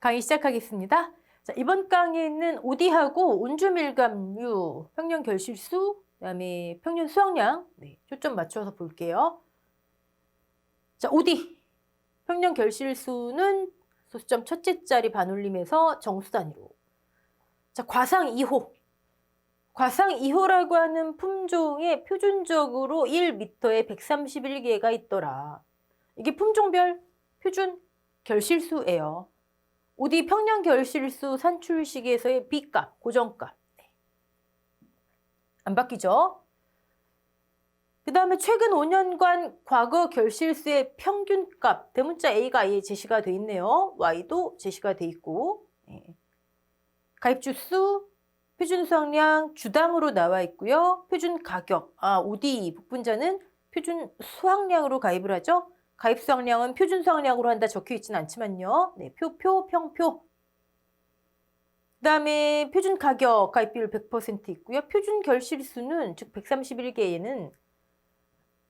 강의 시작하겠습니다. 자, 이번 강의는 오디하고 온주밀감류, 평년 결실수, 그다음에 평년 수확량 네, 초점 맞춰서 볼게요. 자, 오디 평년 결실수는 소수점 첫째 자리 반올림에서 정수 단위로. 자, 과상 2호. 과상 2호라고 하는 품종에 표준적으로 1m에 131개가 있더라. 이게 품종별 표준 결실수예요. 오디 평년 결실수 산출식에서의 B값, 고정값. 네. 안 바뀌죠? 그 다음에 최근 5년간 과거 결실수의 평균값, 대문자 A가 아예 제시가 돼 있네요. Y도 제시가 돼 있고. 네. 가입주 수, 표준 수확량 주당으로 나와 있고요. 표준 가격, 아, OD 복분자는 표준 수확량으로 가입을 하죠. 가입 수확량은 표준 수확량으로 한다 적혀 있지는 않지만요. 네, 표, 표, 평표. 그 다음에 표준 가격 가입 비율 100% 있고요. 표준 결실수는 즉 131개에는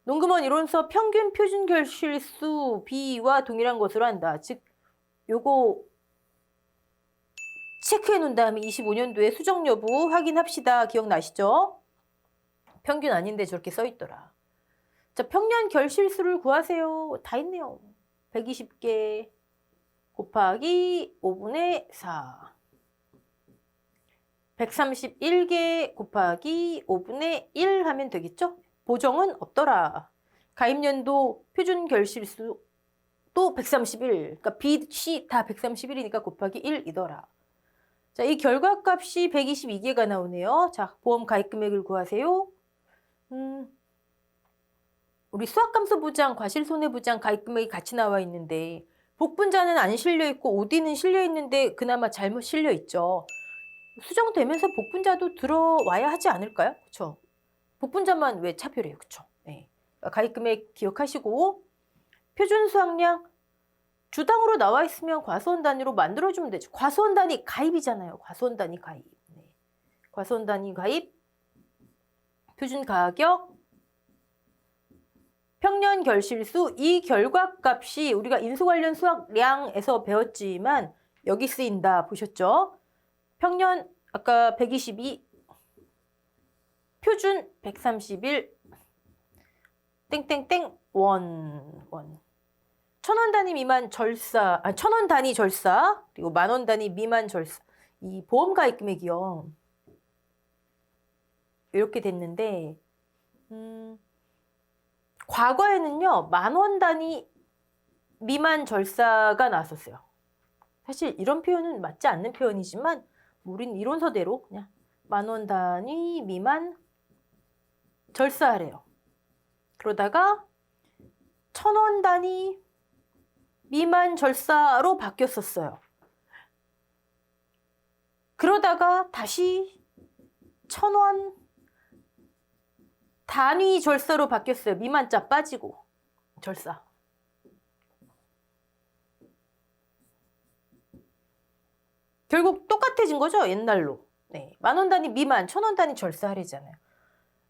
농금원 이론서 평균 표준 결실수 B와 동일한 것으로 한다. 즉 요거 체크해 놓은 다음에 25년도에 수정 여부 확인합시다. 기억나시죠? 평균 아닌데 저렇게 써 있더라. 자, 평년 결실수를 구하세요. 다 있네요. 120개 곱하기 5분의 4. 131개 곱하기 5분의 1 하면 되겠죠? 보정은 없더라. 가입년도 표준 결실수 또 131. 그러니까 B, C 다 131이니까 곱하기 1이더라. 자, 이 결과값이 122개가 나오네요. 자, 보험 가입 금액을 구하세요. 음, 우리 수학감소부장, 과실 손해부장 가입 금액이 같이 나와 있는데 복분자는 안 실려 있고 OD는 실려 있는데 그나마 잘못 실려 있죠. 수정되면서 복분자도 들어와야 하지 않을까요? 그렇죠? 복분자만 왜 차별해요? 그렇죠? 네. 가입 금액 기억하시고 표준 수확량 주당으로 나와 있으면 과수원 단위로 만들어주면 되죠. 과수원 단위 가입이잖아요. 과수원 단위 가입. 네. 과수원 단위 가입, 표준 가격, 평년 결실수 이 결과값이 우리가 인수 관련 수학량에서 배웠지만 여기 쓰인다 보셨죠? 평년 아까 122 표준 131 땡땡땡 원 원. 천 원 단위 미만 절사, 아, 천 원 단위 절사, 그리고 만 원 단위 미만 절사. 이 보험 가입 금액이요. 이렇게 됐는데, 음, 과거에는요, 만 원 단위 미만 절사가 나왔었어요. 사실 이런 표현은 맞지 않는 표현이지만, 우린 이론서대로 그냥 만 원 단위 미만 절사하래요. 그러다가 천 원 단위 미만 절사로 바뀌었었어요. 그러다가 다시 천 원 단위 절사로 바뀌었어요. 미만자 빠지고 절사. 결국 똑같아진 거죠, 옛날로. 네. 만원 단위 미만, 천원 단위 절사 하래잖아요.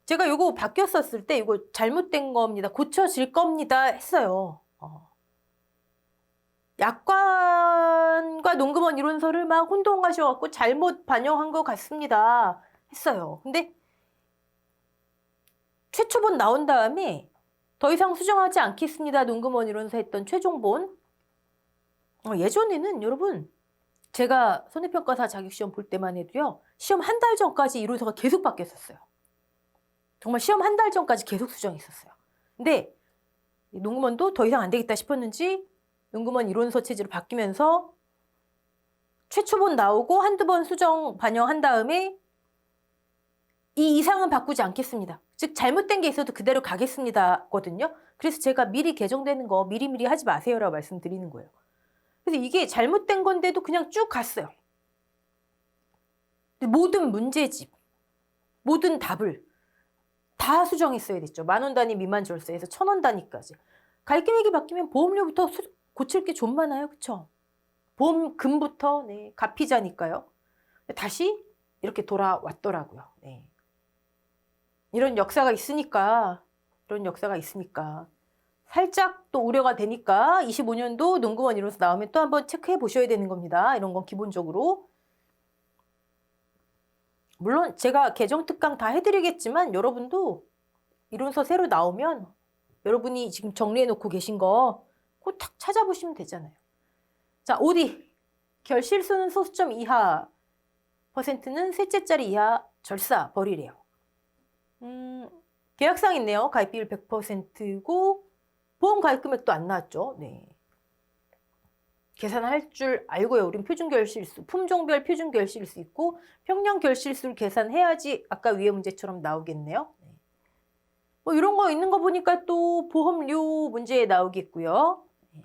제가 이거 바뀌었었을 때 이거 잘못된 겁니다. 고쳐질 겁니다. 했어요. 어. 약관과 농금원 이론서를 막 혼동하셔갖고 잘못 반영한 것 같습니다. 했어요. 근데 최초본 나온 다음에 더 이상 수정하지 않겠습니다. 농금원 이론서 했던 최종본. 어, 예전에는 여러분 제가 손해평가사 자격시험 볼 때만 해도요. 시험 한 달 전까지 이론서가 계속 바뀌었었어요. 정말 시험 한 달 전까지 계속 수정했었어요. 근데 농금원도 더 이상 안 되겠다 싶었는지 농금원 이론서 체제로 바뀌면서 최초본 나오고 한두 번 수정 반영한 다음에 이 이상은 바꾸지 않겠습니다. 즉 잘못된 게 있어도 그대로 가겠습니다거든요. 그래서 제가 미리 개정되는 거 미리미리 하지 마세요라고 말씀드리는 거예요. 그래서 이게 잘못된 건데도 그냥 쭉 갔어요. 모든 문제집, 모든 답을 다 수정했어야 됐죠. 만 원 단위 미만 절세에서 천 원 단위까지. 가입 금액이 바뀌면 보험료부터 수, 고칠 게 좀 많아요. 그쵸? 보험금부터 네, 갚이자니까요. 다시 이렇게 돌아왔더라고요. 네. 이런 역사가 있으니까 이런 역사가 있으니까 살짝 또 우려가 되니까 25년도 농구원 이론서 나오면 또 한번 체크해 보셔야 되는 겁니다. 이런 건 기본적으로. 물론 제가 개정 특강 다 해드리겠지만 여러분도 이론서 새로 나오면 여러분이 지금 정리해 놓고 계신 거 꼭 탁 찾아보시면 되잖아요. 자, OD. 결실수는 소수점 이하, 퍼센트는 셋째 자리 이하 절사 버리래요. 음, 계약상 있네요. 가입비율 100%고 보험 가입 금액도 안 나왔죠. 네. 계산할 줄 알고요. 우린 표준 결실수, 품종별 표준 결실수 있고 평년 결실수를 계산해야지 아까 위에 문제처럼 나오겠네요. 네. 뭐 이런 거 있는 거 보니까 또 보험료 문제 나오겠고요. 네.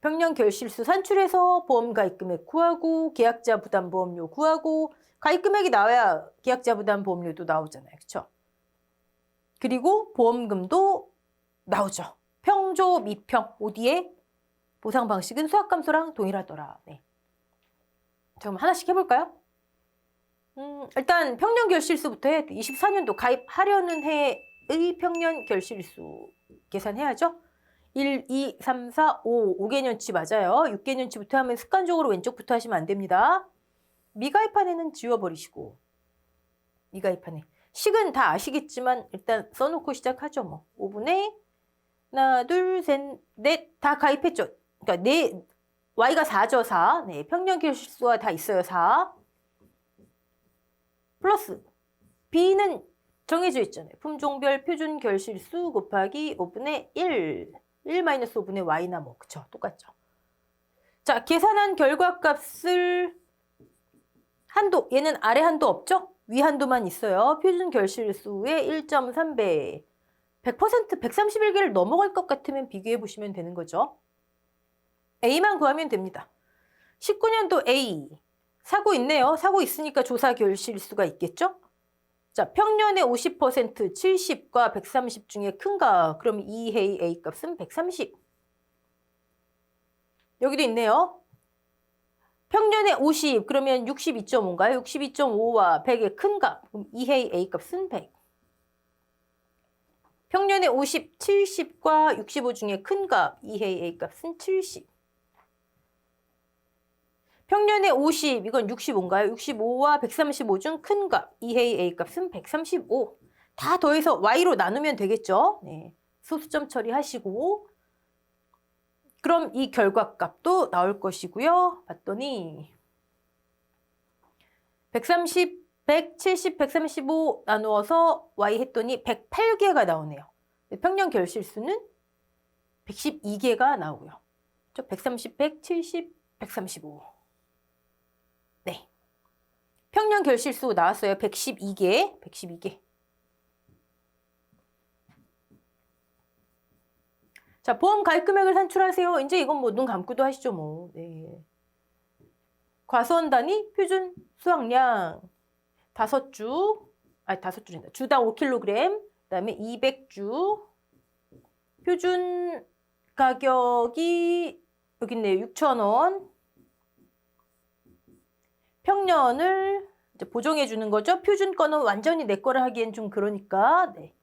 평년 결실수 산출해서 보험 가입 금액 구하고 계약자 부담 보험료 구하고 가입 금액이 나와야 계약자 부담 보험료도 나오잖아요. 그렇죠? 그리고 보험금도 나오죠. 평조 미평 OD의 보상 방식은 수학 감소랑 동일하더라. 네. 자, 그럼 하나씩 해볼까요? 음, 일단 평년 결실수부터 해. 24년도 가입하려는 해의 평년 결실수 계산해야죠. 1, 2, 3, 4, 5, 5개년치 맞아요. 6개년치부터 하면 습관적으로 왼쪽부터 하시면 안 됩니다. 미가입한 해는 지워버리시고 해. 식은 다 아시겠지만 일단 써놓고 시작하죠. 뭐 5분의 하나, 둘, 셋, 넷 다 가입했죠. 그러니까 네 y가 4죠, 4. 네, 평년 결실수가 다 있어요, 4. 플러스 b는 정해져 있잖아요. 품종별 표준 결실수 곱하기 5분의 1. 1 마이너스 5분의 y나 뭐 그쵸? 똑같죠. 자, 계산한 결과값을 한도, 얘는 아래 한도 없죠? 위 한도만 있어요. 표준 결실수의 1.3배. 100% 131개를 넘어갈 것 같으면 비교해 보시면 되는 거죠. A만 구하면 됩니다. 19년도 A. 사고 있네요. 사고 있으니까 조사 결실수가 있겠죠? 자, 평년의 50% 70과 130 중에 큰가? 그럼 2의 A 값은 130. 여기도 있네요. 평년의 50, 그러면 62.5인가요? 62.5와 100의 큰가? 그럼 2의 A 값은 100. 평년의 50, 70과 65 중에 큰 값, 2의 A 값은 70. 평년의 50, 이건 65인가요? 65와 135 중 큰 값, 2의 A 값은 135. 다 더해서 Y로 나누면 되겠죠? 네. 소수점 처리하시고. 그럼 이 결과값도 나올 것이고요. 봤더니 130, 170, 135 나누어서 y 했더니 108개가 나오네요. 평년 결실수는 112개가 나오고요. 130, 170, 135. 네. 평년 결실수 나왔어요. 112개, 112개. 자, 보험 가입 금액을 산출하세요. 이제 이건 뭐 눈 감고도 하시죠, 뭐. 네. 과수원 단위 표준 수확량 다섯 주, 아니 다섯 주입니다. 주당 5kg, 그다음에 200주 표준 가격이 여기 있네요. 6,000원. 평년을 이제 보정해 주는 거죠. 표준권은 완전히 내 거를 하기엔 좀 그러니까 네.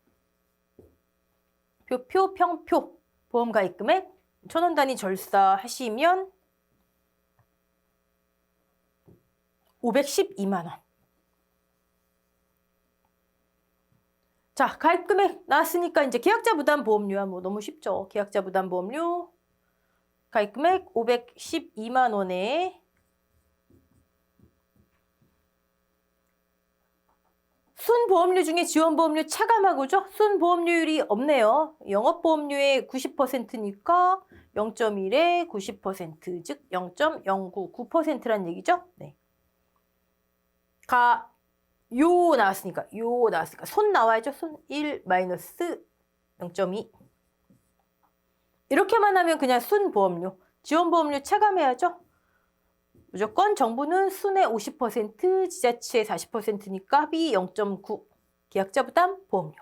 표, 표, 평표 보험 가입 금액 1,000원 단위 절사하시면 512만 원. 자, 가입 금액 나왔으니까 이제 계약자 부담 보험료야 뭐 너무 쉽죠. 계약자 부담 보험료 가입 금액 512만 원에 순 보험료 중에 지원 보험료 차감하고죠. 순 보험료율이 없네요. 영업 보험료의 90%니까 0.1에 90%, 즉 0.099%란 얘기죠. 네. 가, 요 나왔으니까, 요 나왔으니까, 손 나와야죠. 손 1 마이너스 0.2. 이렇게만 하면 그냥 순 보험료, 지원 보험료 차감해야죠. 무조건 정부는 순의 50%, 지자체의 40%니까 합이 0.9. 계약자 부담 보험료.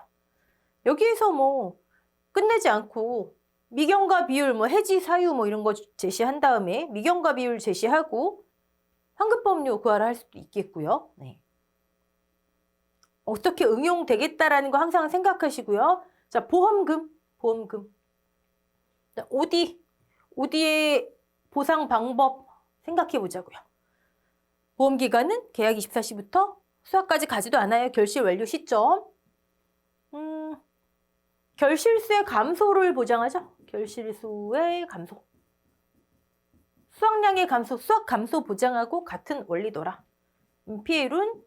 여기에서 뭐 끝내지 않고 미경과 비율, 뭐 해지 사유 뭐 이런 거 제시한 다음에 미경과 비율 제시하고 환급보험료 구하라 할 수도 있겠고요. 네. 어떻게 응용되겠다라는 거 항상 생각하시고요. 자, 보험금. 보험금. 자, OD, OD의 보상 방법 생각해 보자고요. 보험 기간은 계약 24시부터 수학까지 가지도 않아요. 결실 완료 시점. 음, 결실수의 감소를 보장하죠. 결실수의 감소. 수확량의 감소, 수확 감소 보장하고 같은 원리더라. PL은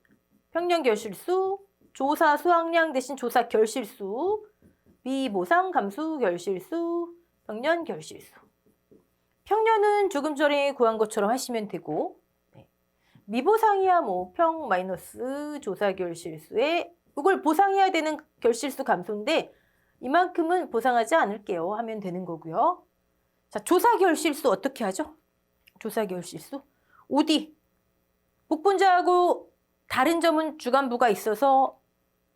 평년 결실수, 조사 수확량 대신 조사 결실수, 비보상 감수 결실수, 평년 결실수. 평년은 조금 전에 구한 것처럼 하시면 되고, 네. 미보상이야 뭐 평 마이너스 조사 결실수에 이걸 보상해야 되는 결실수 감소인데 이만큼은 보상하지 않을게요 하면 되는 거고요. 자, 조사 결실수 어떻게 하죠? 조사 결실수. OD. 복분자하고 다른 점은 주간부가 있어서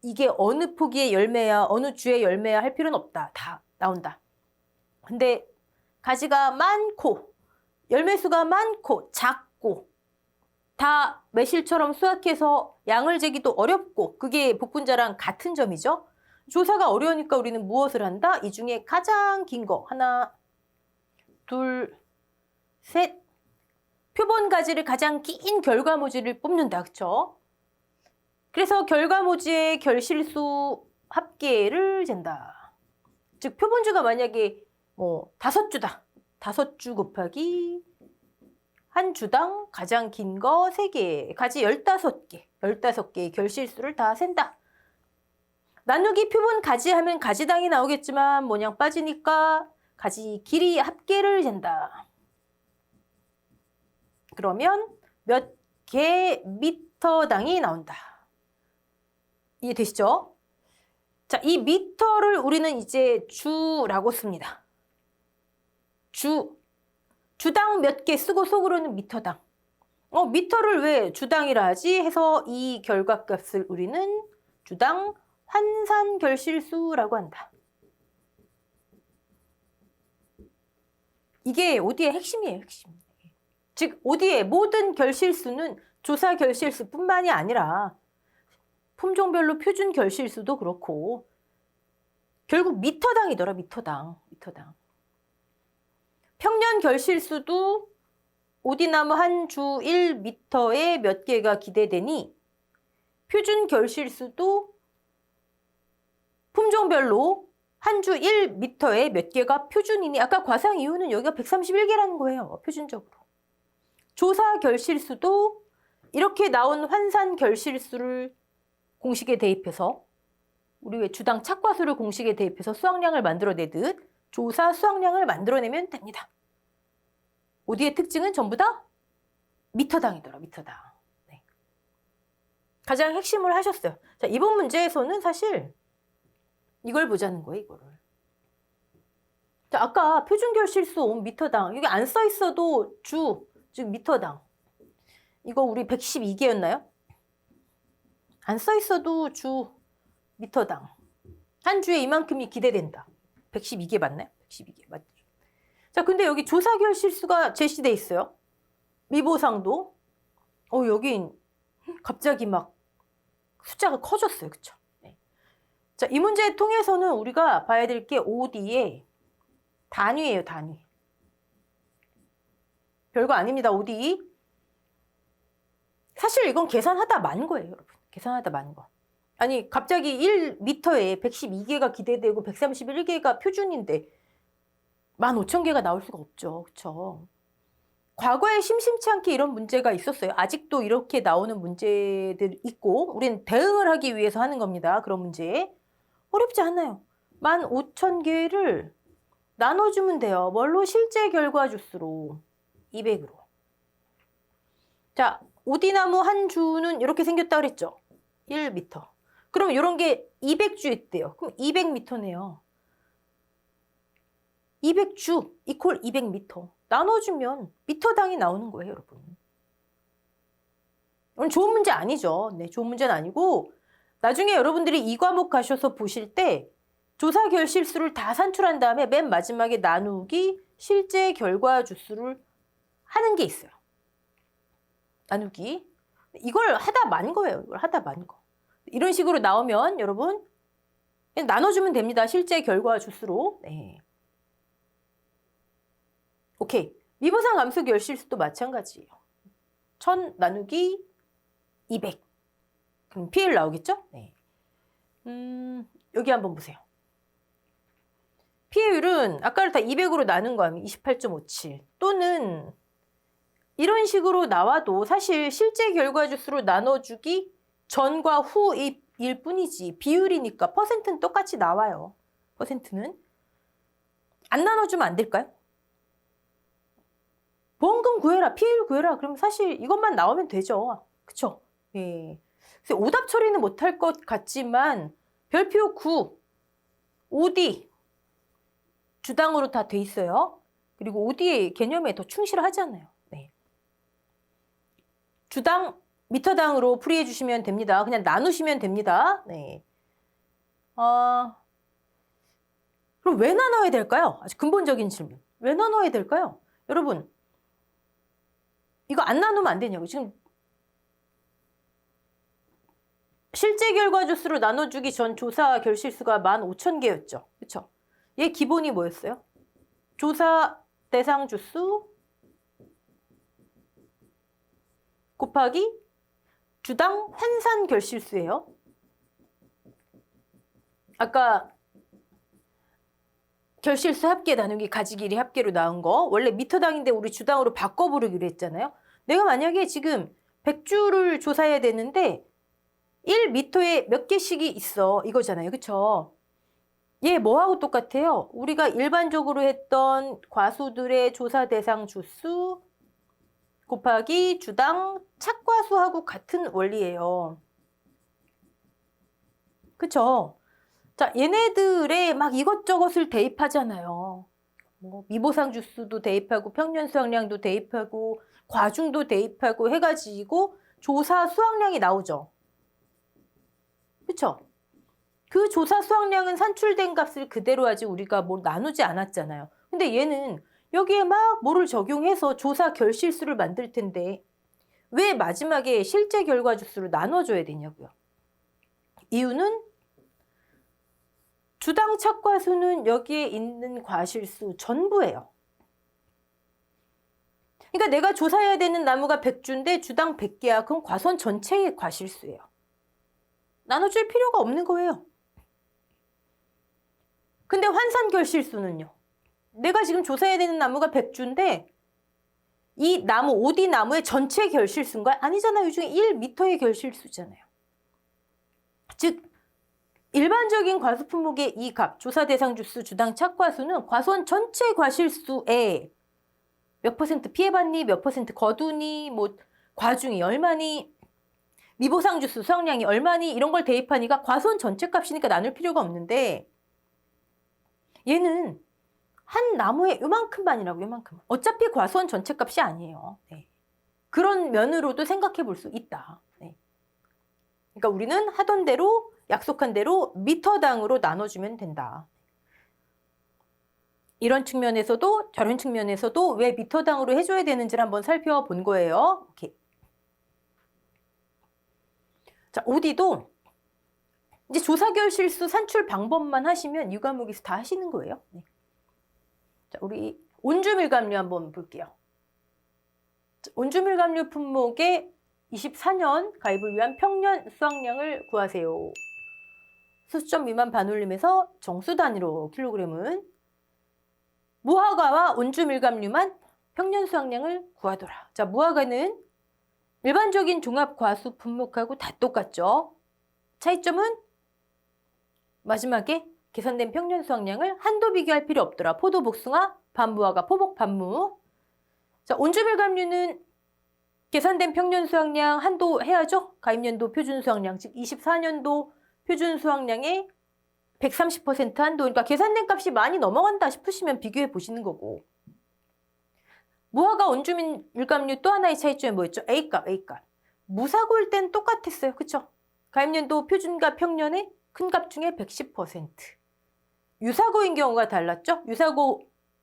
이게 어느 포기의 열매야, 어느 주의 열매야 할 필요는 없다. 다 나온다. 근데 가지가 많고, 열매 수가 많고, 작고, 다 매실처럼 수확해서 양을 재기도 어렵고, 그게 복분자랑 같은 점이죠. 조사가 어려우니까 우리는 무엇을 한다? 이 중에 가장 긴 거. 하나, 둘, 셋. 표본 가지를 가장 긴 결과모지를 뽑는다. 그쵸? 그래서 결과모지의 결실수 합계를 잰다. 즉 표본주가 만약에 뭐 다섯 주다. 다섯 주 곱하기 한 주당 가장 긴 거 세 개, 가지 열다섯 개, 열다섯 개의 결실수를 다 센다. 나누기 표본 가지 하면 가지당이 나오겠지만 모양 빠지니까 가지 길이 합계를 잰다. 그러면 몇 개 미터당이 나온다. 이해되시죠? 자, 이 미터를 우리는 이제 주라고 씁니다. 주. 주당 몇 개 쓰고 속으로는 미터당. 어, 미터를 왜 주당이라 하지? 해서 이 결과값을 우리는 주당 환산 결실수라고 한다. 이게 OD의 핵심이에요, 핵심. 즉, OD의 모든 결실수는 조사 결실수뿐만이 아니라 품종별로 표준 결실수도 그렇고 결국 미터당이더라, 미터당. 미터당. 평년 결실수도 오디나무 한 주 1미터에 몇 개가 기대되니 표준 결실수도 품종별로 한 주 1미터에 몇 개가 표준이니 아까 과상 이유는 여기가 131개라는 거예요. 표준적으로. 조사 결실수도 이렇게 나온 환산 결실수를 공식에 대입해서 우리 왜 주당 착과수를 공식에 대입해서 수확량을 만들어내듯 조사 수확량을 만들어내면 됩니다. 오디의 특징은 전부 다 미터당이더라, 미터당. 네. 가장 핵심을 하셨어요. 자, 이번 문제에서는 사실 이걸 보자는 거예요, 이거를. 자, 아까 표준결 실수 온 미터당. 여기 안써 있어도 주, 즉 미터당. 이거 우리 112개였나요? 안 써 있어도 주 미터당. 한 주에 이만큼이 기대된다. 112개 맞나요? 112개 맞죠? 자, 근데 여기 조사 결 실수가 제시돼 있어요. 미보상도. 어, 여긴 갑자기 막 숫자가 커졌어요. 그쵸? 네. 자, 이 문제 통해서는 우리가 봐야 될 게 OD의 단위예요, 단위. 별거 아닙니다, OD. 사실 이건 계산하다 만 거예요, 여러분. 계산하다 만 거. 아니, 갑자기 1m에 112개가 기대되고 131개가 표준인데 15,000개가 나올 수가 없죠. 그렇죠? 과거에 심심치 않게 이런 문제가 있었어요. 아직도 이렇게 나오는 문제들 있고 우리는 대응을 하기 위해서 하는 겁니다. 그런 문제. 어렵지 않아요. 15,000개를 나눠주면 돼요. 뭘로? 실제 결과 주수로. 200으로. 자, 오디나무 한 주는 이렇게 생겼다 그랬죠? 1m. 그럼 이런 게 200주 있대요. 그럼 200m네요. 200주 이퀄 200m. 나눠주면 미터당이 나오는 거예요, 여러분. 오늘 좋은 문제 아니죠. 네, 좋은 문제는 아니고 나중에 여러분들이 이 과목 가셔서 보실 때 조사 결실수를 다 산출한 다음에 맨 마지막에 나누기 실제 결과 주수를 하는 게 있어요. 나누기. 이걸 하다 만 거예요. 이걸 하다 만 거. 이런 식으로 나오면 여러분 나눠주면 됩니다. 실제 결과 주수로. 네. 오케이. 미보상 감소 결실수도 마찬가지예요. 1000 나누기 200. 그럼 PL 나오겠죠? 네. 음, 여기 한번 보세요. 피해율은 아까를 다 200으로 나눈 거 하면 28.57 또는 이런 식으로 나와도 사실 실제 결과 주수로 나눠주기 전과 후일 뿐이지 비율이니까 퍼센트는 똑같이 나와요. 퍼센트는 안 나눠주면 안 될까요? 보험금 구해라, 피해율 구해라. 그럼 사실 이것만 나오면 되죠. 그쵸? 예. 오답 처리는 못할 것 같지만 별표 9, 5D 주당으로 다 돼 있어요. 그리고 OD의 개념에 더 충실하잖아요. 네. 주당 미터당으로 풀이해 주시면 됩니다. 그냥 나누시면 됩니다. 네. 어, 그럼 왜 나눠야 될까요? 아주 근본적인 질문. 왜 나눠야 될까요? 여러분, 이거 안 나누면 안 되냐고. 지금 실제 결과 주수로 나눠주기 전 조사 결실수가 15,000개였죠. 그렇죠? 얘 기본이 뭐였어요? 조사 대상 주수 곱하기 주당 환산 결실수예요. 아까 결실수 합계 나누기 가지길이 합계로 나온 거 원래 미터당인데 우리 주당으로 바꿔 부르기로 했잖아요. 내가 만약에 지금 100주를 조사해야 되는데 1미터에 몇 개씩이 있어 이거잖아요. 그쵸? 얘 뭐하고 똑같아요? 우리가 일반적으로 했던 과수들의 조사 대상 주수 곱하기 주당 착과수하고 같은 원리예요. 그쵸? 자, 얘네들의 막 이것저것을 대입하잖아요. 뭐 미보상 주수도 대입하고 평년 수확량도 대입하고 과중도 대입하고 해가지고 조사 수확량이 나오죠. 그쵸? 그 조사 수확량은 산출된 값을 그대로 하지 우리가 뭐 나누지 않았잖아요. 근데 얘는 여기에 막 뭐를 적용해서 조사 결실수를 만들 텐데 왜 마지막에 실제 결과 주수를 나눠줘야 되냐고요. 이유는 주당 착과수는 여기에 있는 과실수 전부예요. 그러니까 내가 조사해야 되는 나무가 100주인데 주당 100개야. 그럼 과선 전체의 과실수예요. 나눠줄 필요가 없는 거예요. 근데 환산 결실수는요. 내가 지금 조사해야 되는 나무가 100주인데 이 나무, 오디 나무의 전체 결실수인가? 아니잖아요. 이 중에 1m의 결실수잖아요. 즉 일반적인 과수 품목의 이 값, 조사 대상 주수, 주당 착과수는 과수원 전체 과실수에 몇 퍼센트 피해받니, 몇 퍼센트 거두니, 뭐 과중이 얼마니, 미보상 주수 수확량이 얼마니 이런 걸 대입하니까 과수원 전체 값이니까 나눌 필요가 없는데 얘는 한 나무에 요만큼만이라고 요만큼. 어차피 과수원 전체 값이 아니에요. 네. 그런 면으로도 생각해 볼 수 있다. 네. 그러니까 우리는 하던 대로 약속한 대로 미터당으로 나눠주면 된다. 이런 측면에서도 저런 측면에서도 왜 미터당으로 해줘야 되는지를 한번 살펴본 거예요. 자, OD도 이제 조사결 실수 산출 방법만 하시면 이 과목에서 다 하시는 거예요. 네. 자, 우리 온주밀감류 한번 볼게요. 온주밀감류 품목의 24년 가입을 위한 평년 수확량을 구하세요. 수점 미만 반올림에서 정수 단위로 킬로그램은 무화과와 온주밀감류만 평년 수확량을 구하더라. 자, 무화과는 일반적인 종합 과수 품목하고 다 똑같죠. 차이점은 마지막에 계산된 평년 수확량을 한도 비교할 필요 없더라. 포도, 복숭아, 반무화과, 포복, 반무. 자, 온주밀감류는 계산된 평년 수확량 한도 해야죠. 가입년도 표준 수확량, 즉 24년도 표준 수확량의 130% 한도. 그러니까 계산된 값이 많이 넘어간다 싶으시면 비교해 보시는 거고. 무화과 온주밀감류 또 하나의 차이점이 뭐였죠? A값, A값. 무사고일 땐 똑같았어요. 그쵸? 가입년도 표준과 평년의 큰 값 중에 110%. 유사고인 경우가 달랐죠? 유사고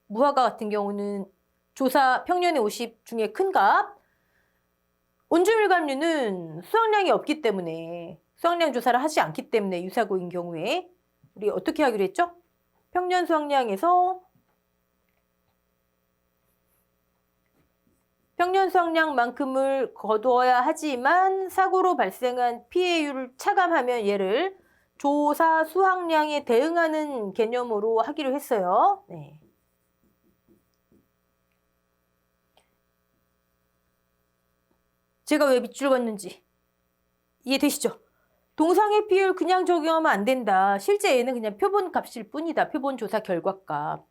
무화과 같은 경우는 조사 평년의 50 중에 큰 값. 온주밀감류는 수확량이 없기 때문에 수확량 조사를 하지 않기 때문에 유사고인 경우에 우리 어떻게 하기로 했죠? 평년 수확량에서 평년 수확량만큼을 거두어야 하지만 사고로 발생한 피해율을 차감하면 얘를 조사 수확량에 대응하는 개념으로 하기로 했어요. 네. 제가 왜 밑줄 걷는지 이해되시죠? 동상의 피해율 그냥 적용하면 안 된다. 실제 얘는 그냥 표본 값일 뿐이다. 표본 조사 결과값.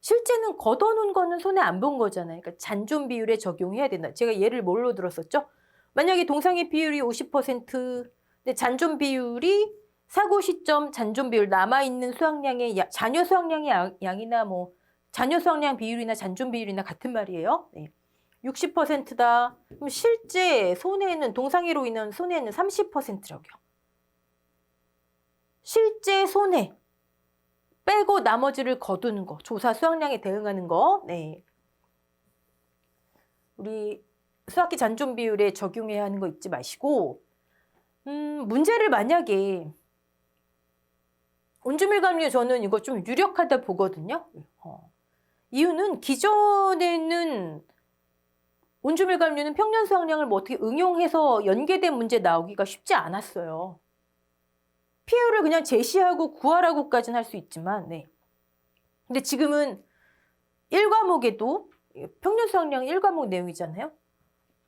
실제는 걷어놓은 거는 손에 안 본 거잖아요. 그러니까 잔존 비율에 적용해야 된다. 제가 예를 뭘로 들었었죠? 만약에 동상의 비율이 50%, 근데 잔존 비율이 사고 시점 잔존 비율 남아있는 수확량의 야- 잔여 수확량의 양, 양이나 뭐 잔여 수확량 비율이나 잔존 비율이나 같은 말이에요. 네. 60%다. 그럼 실제 손해는 동상해로 인한 손해는 30%라고요. 실제 손해 빼고 나머지를 거두는 거, 조사 수확량에 대응하는 거. 네. 우리 수학기 잔존 비율에 적용해야 하는 거 잊지 마시고 음, 문제를 만약에 온주밀감류 저는 이거 좀 유력하다 보거든요. 어. 이유는 기존에는 온주밀감류는 평년 수확량을 뭐 어떻게 응용해서 연계된 문제 나오기가 쉽지 않았어요. 피해율을 그냥 제시하고 구하라고까지는 할 수 있지만, 네. 근데 지금은 1과목에도 평년 수학량 1과목 내용이잖아요.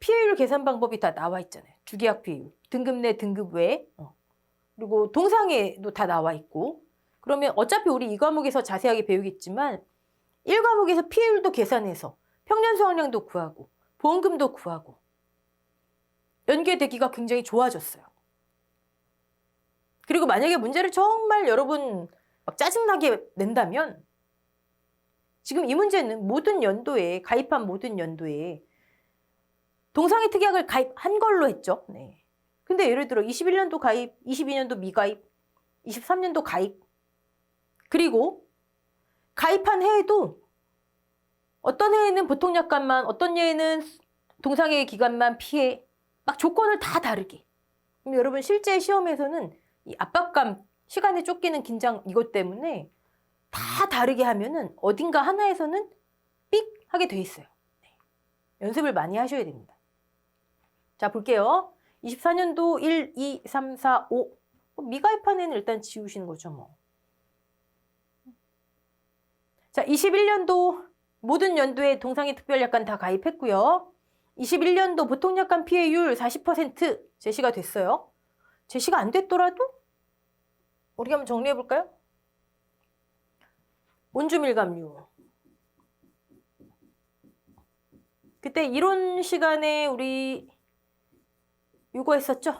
피해율 계산 방법이 다 나와 있잖아요. 주계약 피해율, 등급 내, 등급 외, 어. 그리고 동상에도 다 나와 있고. 그러면 어차피 우리 이 과목에서 자세하게 배우겠지만 1과목에서 피해율도 계산해서 평년 수학량도 구하고 보험금도 구하고 연계되기가 굉장히 좋아졌어요. 그리고 만약에 문제를 정말 여러분 막 짜증나게 낸다면 지금 이 문제는 모든 연도에 가입한 모든 연도에 동상의 특약을 가입한 걸로 했죠. 네. 근데 예를 들어 21년도 가입, 22년도 미가입, 23년도 가입 그리고 가입한 해에도 어떤 해에는 보통 약관만 어떤 해에는 동상의 기간만 피해 막 조건을 다 다르게 그럼 여러분 실제 시험에서는 이 압박감, 시간에 쫓기는 긴장 이것 때문에 다 다르게 하면은 어딘가 하나에서는 삑 하게 돼 있어요. 네. 연습을 많이 하셔야 됩니다. 자, 볼게요. 24년도 1, 2, 3, 4, 5. 미가입한 애는 일단 지우시는 거죠, 뭐. 자, 21년도 모든 연도에 동상의 특별약관 다 가입했고요. 21년도 보통약관 피해율 40% 제시가 됐어요. 제시가 안 됐더라도 우리 한번 정리해 볼까요? 온주밀감류. 그때 이론 시간에 우리 이거 했었죠?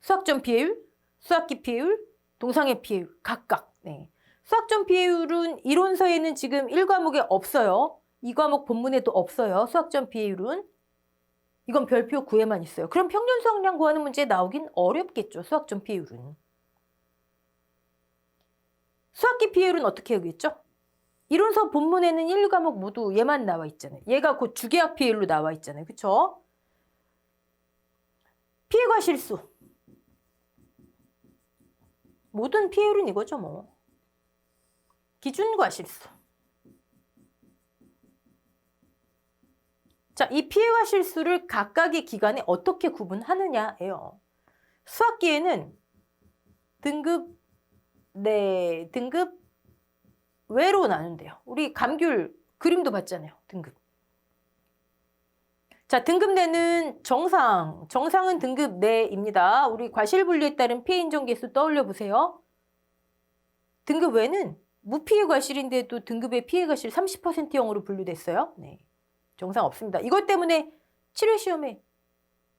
수학점 피해율, 수학기 피해율, 동상의 피해율 각각. 네. 수학점 피해율은 이론서에는 지금 1과목에 없어요. 2과목 본문에도 없어요. 수학점 피해율은. 이건 별표 9에만 있어요. 그럼 평균 수학량 구하는 문제 나오긴 어렵겠죠. 수학점 피해율은. 수학기 피해율은 어떻게 하겠죠? 이론서 본문에는 1, 2과목 모두 얘만 나와 있잖아요. 얘가 곧 주계약 피해율로 나와 있잖아요. 그쵸? 피해과 실수. 모든 피해율은 이거죠, 뭐. 기준과 실수. 자, 이 피해와 실수를 각각의 기간에 어떻게 구분하느냐예요. 수학기에는 등급 네, 등급 외로 나눈대요. 우리 감귤 그림도 봤잖아요. 등급. 자, 등급 내는 정상. 정상은 등급 내입니다. 우리 과실 분류에 따른 피해 인정 개수 떠올려 보세요. 등급 외는 무피해 과실인데 도 등급의 피해 과실 30%형으로 분류됐어요. 네. 정상 없습니다. 이것 때문에 7회 시험에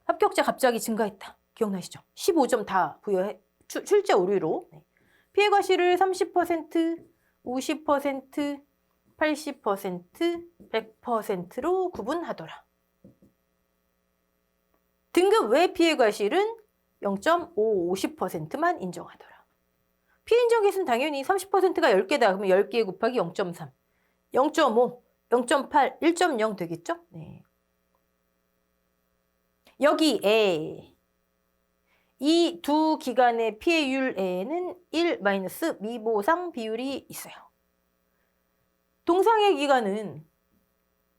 합격자 갑자기 증가했다. 기억나시죠? 15점 다 부여해 출, 출제 오류로. 네. 피해 과실을 30%, 50%, 80%, 100%로 구분하더라. 등급 외 피해 과실은 0.5, 50%만 인정하더라. 피해 인정 개수는 당연히 30%가 10개다. 그러면 10개 곱하기 0.3, 0.5, 0.8, 1.0 되겠죠? 네. 여기에 이 두 기간의 피해율에는 1 마이너스 미보상 비율이 있어요. 동상의 기간은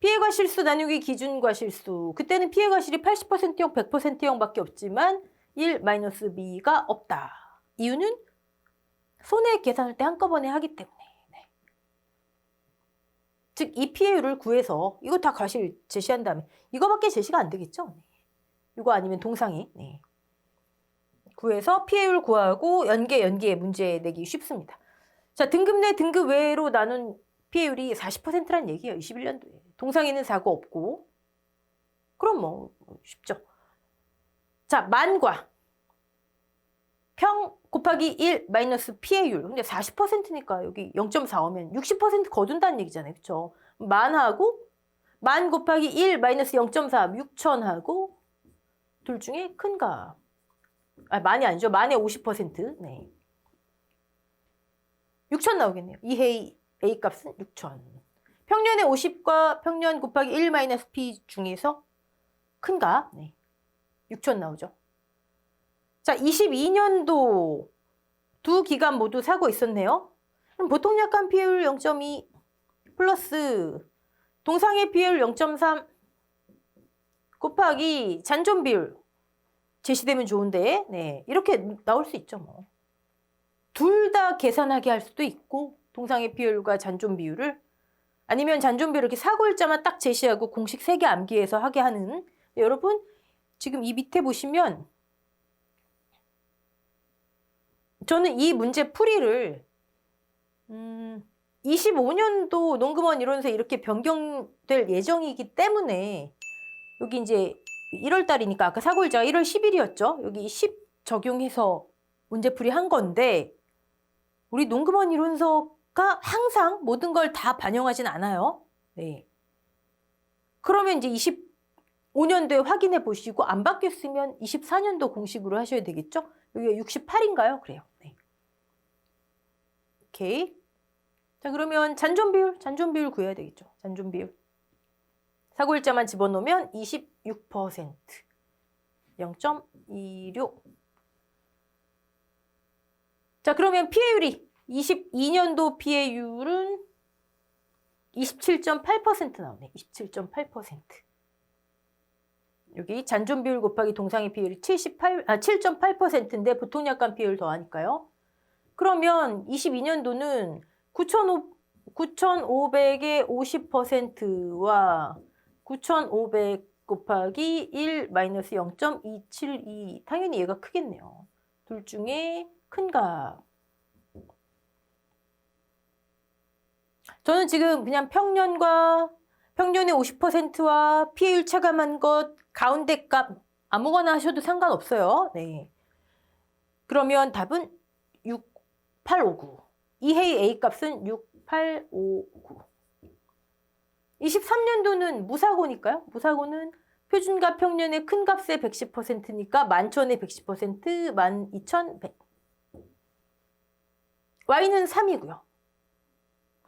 피해가 실수 나누기 기준과 실수. 그때는 피해가 실이 80%형, 100%형밖에 없지만 1 마이너스 미가 없다. 이유는 손해액 계산할 때 한꺼번에 하기 때문에. 네. 즉, 이 피해율을 구해서 이거 다 과실 제시한 다음에 이거밖에 제시가 안 되겠죠? 네. 이거 아니면 동상이. 네. 구해서 피해율 구하고 연계, 연계 문제 내기 쉽습니다. 자, 등급 내 등급 외로 나눈 피해율이 40%란 얘기예요. 21년도에. 동상에는 사고 없고. 그럼 뭐 쉽죠. 자, 만과 평 곱하기 1 마이너스 피해율. 근데 40%니까 여기 0.4오면 60% 거둔다는 얘기잖아요. 그렇죠? 만하고 만 곱하기 1 마이너스 0.4 6천하고 둘 중에 큰가? 아, 만이 아니죠. 만의 50%. 네. 6천 나오겠네요. 2회의 A 값은 6천. 평년의 50과 평년 곱하기 1 마이너스 P 중에서 큰가? 네. 6천 나오죠. 자, 22년도 두 기간 모두 사고 있었네요. 그럼 보통 약간 피해율 0.2 플러스 동상의 피해율 0.3 곱하기 잔존 비율 제시되면 좋은데, 네. 이렇게 나올 수 있죠, 뭐. 둘 다 계산하게 할 수도 있고, 동상의 비율과 잔존 비율을 아니면 잔존 비율 이렇게 사고일자만 딱 제시하고 공식 세 개 암기해서 하게 하는 네, 여러분 지금 이 밑에 보시면 저는 이 문제 풀이를 음, 25년도 농구원 이론서 이렇게 변경될 예정이기 때문에 여기 이제 1월 달이니까 아까 사고일자가 1월 10일이었죠. 여기 10 적용해서 문제풀이 한 건데 우리 농구원 이론서 가 항상 모든 걸 다 반영하진 않아요. 네. 그러면 이제 25년도에 확인해 보시고 안 바뀌었으면 24년도 공식으로 하셔야 되겠죠? 여기가 68인가요? 그래요. 네. 오케이. 자, 그러면 잔존 비율, 잔존 비율 구해야 되겠죠. 잔존 비율. 사고일자만 집어넣으면 26%. 0.26. 자, 그러면 피해율이 22년도 피해율은 27.8% 나오네. 27.8%. 여기 잔존 비율 곱하기 동상의 비율이 78, 아, 7.8%인데 보통 약관 비율 더하니까요. 그러면 22년도는 9,500의 50%와 9,500 곱하기 1 마이너스 0.272 당연히 얘가 크겠네요. 둘 중에 큰가? 저는 지금 그냥 평년과 평년의 50%와 피해율 차감한 것 가운데 값 아무거나 하셔도 상관없어요. 네. 그러면 답은 6859. 이해의 A 값은 6859. 23년도는 무사고니까요. 무사고는 표준값 평년의 큰 값의 110%니까 만천의 110%, 12,100. Y는 3이고요.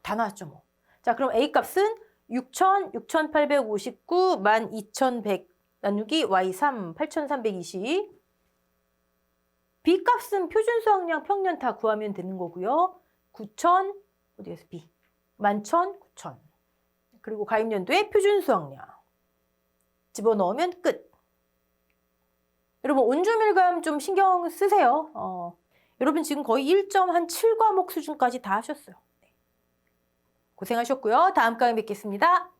다 나왔죠, 뭐. 자, 그럼 A 값은 6,000, 6,859, 12,100 나누기 Y3, 8,320. B 값은 표준 수확량 평년 다 구하면 되는 거고요. 9,000, 어디에서 B? 11,000, 9,000. 그리고 가입연도의 표준 수확량. 집어넣으면 끝. 여러분, 온주밀감 좀 신경 쓰세요. 어, 여러분 지금 거의 1.7 과목 수준까지 다 하셨어요. 네. 고생하셨고요. 다음 강의 뵙겠습니다.